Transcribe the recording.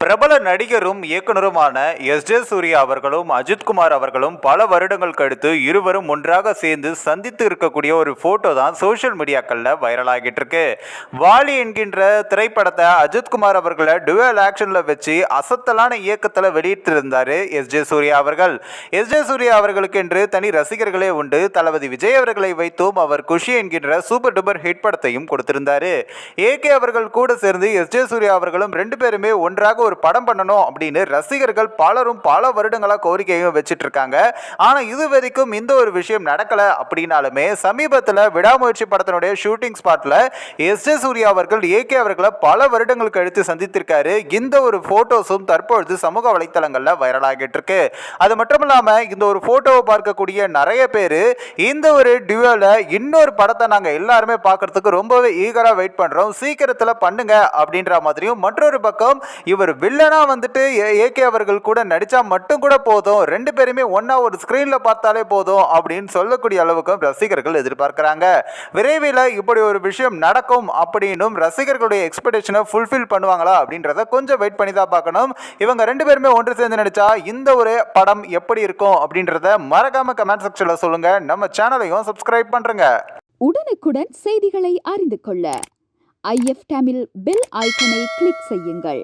பிரபல நடிகரும் இயக்குனருமான S J Surya அவர்களும் அஜித்குமார் அவர்களும் பல வருடங்கள் கழித்து இருவரும் ஒன்றாக சேர்ந்து சந்தித்து இருக்கக்கூடிய ஒரு போட்டோ தான் சோஷியல் மீடியாக்களில் வைரல் ஆகிட்டு இருக்கு வாலி என்கின்ற திரைப்படத்தை அஜித்குமார் அவர்களை டுவல் ஆக்ஷனில் வச்சு அசத்தலான இயக்கத்தில் வெளியிட்டிருந்தார் எஸ் ஜே சூர்யா அவர்கள். எஸ் ஜே சூர்யா அவர்களுக்கு என்று தனி ரசிகர்களே உண்டு. தளபதி விஜய் அவர்களை வைத்தும் அவர் குஷி என்கின்ற சூப்பர் டூப்பர் ஹிட் படத்தையும் கொடுத்திருந்தாரு. ஏகே அவர்கள் கூட சேர்ந்து எஸ் ஜே சூர்யா அவர்களும் ரெண்டு பேருமே ஒன்றாக ஒரு படம் பண்ணணும் அப்படின்னு ரசிகர்கள் பலரும் பல வருடங்களாக கோரிக்கையும் வச்சுட்டு இருக்காங்க ஆனால் இது வரைக்கும் இந்த ஒரு விஷயம் நடக்கல அப்படின்னாலுமே சமீபத்தில் விடாமுயற்சி படத்தினுடைய ஷூட்டிங் ஸ்பாட்டில் எஸ் ஜே சூர்யா அவர்கள் ஏகே அவர்களை பல வருடங்களுக்கு கழித்து சந்தித்திருக்காரு. இந்த ஒரு ஃபோட்டோஸும் தற்பொழுது சமூக வலைத்தளங்களில் வைரலாகிட்டு இருக்கு அது மட்டும் இல்லாமல் இந்த ஒரு ஃபோட்டோவை பார்க்கக்கூடிய நிறைய பேர் இந்த ஒரு டியூவில் இன்னொரு படத்தை நாங்கள் எல்லாருமே பார்க்கறதுக்கு ரொம்பவே ஈகராக வெயிட் பண்ணுறோம் சீக்கிரத்தில் பண்ணுங்க அப்படின்ற மாதிரியும் மற்றொரு பக்கம் இவர் வில்லனா வந்துட்டு ஏகே அவர்கள் கூட நடிச்சா மட்டும் கூட போதும். ரெண்டு பேருமே ஒன்றா ஒரு ஸ்கிரீன்ல பார்த்தாலே போதும் அப்படின்னு சொல்லக்கூடிய அளவுக்கும் ரசிகர்கள் எதிர்பார்க்குறாங்க. விரைவில் இப்படி ஒரு விஷயம் நடக்கும் அப்படின்னும் ரசிகர்களுடைய எக்ஸ்பெக்டேஷனை ஃபுல்ஃபில் பண்ணுவாங்களா அப்படின்றத கொஞ்சம் வெயிட் பண்ணி தான் பார்க்கணும். இவங்க ரெண்டு பேருமே ஒன்று சேர்ந்து நடிச்சா இந்த ஒரு படம் எப்படி இருக்கும் அப்படின்றத மறக்காம கமெண்ட் செக்ஷன்ல சொல்லுங்க. நம்ம சேனலையும் சப்ஸ்கிரைப் பண்றேங்க. உடனுக்குடன் செய்திகளை அறிந்து கொள்ள. ஐஎஃப் டேமில் பெல் ஐக்கனை கிளிக் செய்யுங்கள்.